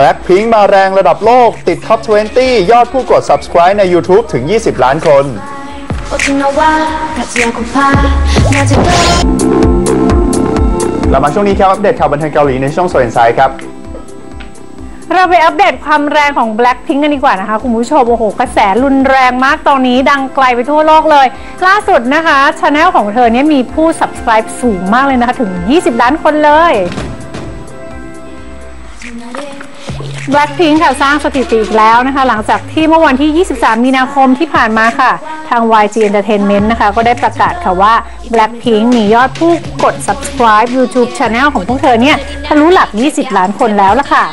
แบล็คพิงมาแรงระดับโลกติดท็อป 20 ยอดผู้กด Subscribe ใน YouTube ถึง 20 ล้านคน เรามาช่วงนี้ครับอัปเดตข่าวบันเทิงเกาหลีในช่องโซเอนไซครับ เราไปอัปเดตความแรงของ Blackpink กันดีกว่านะคะ คุณผู้ชม โอ้โห กระแสรุนแรงมากตอนนี้ดังไกลไปทั่วโลกเลย ล่าสุดนะคะชาแนลของเธอเนี่ยมีผู้ subscribe สูงมากเลยนะคะ ถึง 20 ล้านคนเลย Blackpink ค่ะสร้างสถิติอีกแล้วนะคะ หลังจากที่เมื่อวันที่ 23 มีนาคมที่ผ่านมาค่ะ ทาง YG Entertainment นะคะ ก็ได้ประกาศค่ะว่า Blackpink มียอดผู้กด subscribe YouTube Channel ของพวกเธอเนี่ยทะลุหลัก 20 ล้านคนแล้วล่ะค่ะ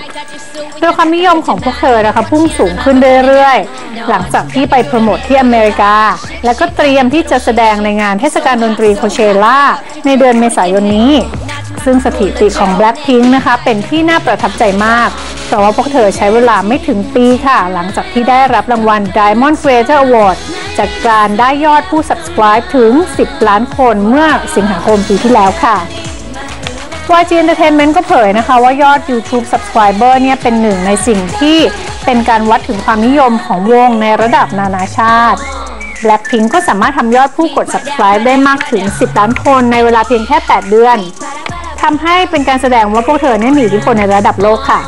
โดยความนิยมของพวกเธอนะคะพุ่งสูงขึ้นเรื่อยๆ หลังจากที่ไปโปรโมทที่อเมริกา แล้วก็เตรียมที่จะแสดงในงานเทศกาลดนตรีโคเชล่าในเดือนเมษายนนี้ ซึ่งสถิติของ Blackpink นะคะ เป็นที่น่าประทับใจมาก เพราะว่าพวกเธอใช้เวลาไม่ถึงปีค่ะ หลังจากที่ได้รับรางวัล Diamond Creator Award จากการได้ยอดผู้ subscribe ถึง 10 ล้านคนเมื่อสิงหาคมปีที่แล้วค่ะ YG Entertainment ก็เผยนะคะว่ายอด YouTube Subscriber เนี่ยเป็นหนึ่งในสิ่งที่เป็นการวัดถึงความนิยมของวงในระดับนานาชาติ Blackpink ก็สามารถทำยอดผู้กด subscribe ได้มากถึง 10 ล้านคนในเวลาเพียงแค่ 8 เดือน ทำให้เป็นการแสดงว่าพวกเธอเนี่ยมีอิทธิพลในระดับโลกค่ะ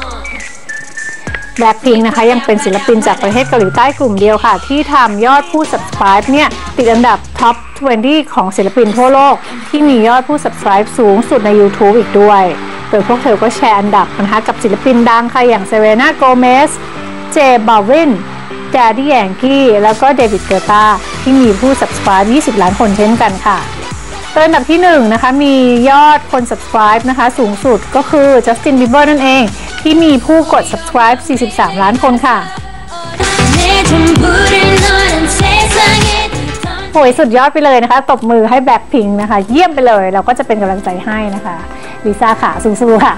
Blackpink นะคะยังเป็นศิลปินจากประเทศเกาหลีใต้กลุ่มเดียวค่ะ ที่ทำยอดผู้ subscribe เนี่ยติดอันดับท็อป 20 ของศิลปินทั่วโลก ที่มียอดผู้ subscribe สูงสุดใน YouTube อีกด้วย โดยพวกเธอก็แชร์อันดับนะคะกับศิลปินดังค่ะ อย่างเซเรนาโกเมสเจบาวินแดดดี้แองกี้แล้วก็เดวิดเกอร์ตาที่มีผู้ subscribe 20 ล้านคนเช่นกันค่ะ เป็นอันดับที่1นนะคะมียอดคน subscribe นะคะ สูงสุดก็คือ Justin Bieber นั่นเอง ที่มีผู้กด subscribe 43 ล้านคนค่ะโหยสุดยอดไปเลยนะคะ ตบมือให้แบ็คพิงนะคะ เยี่ยมไปเลย เราก็จะเป็นกำลังใจให้นะคะลิซ่าขาสูงๆค่ะ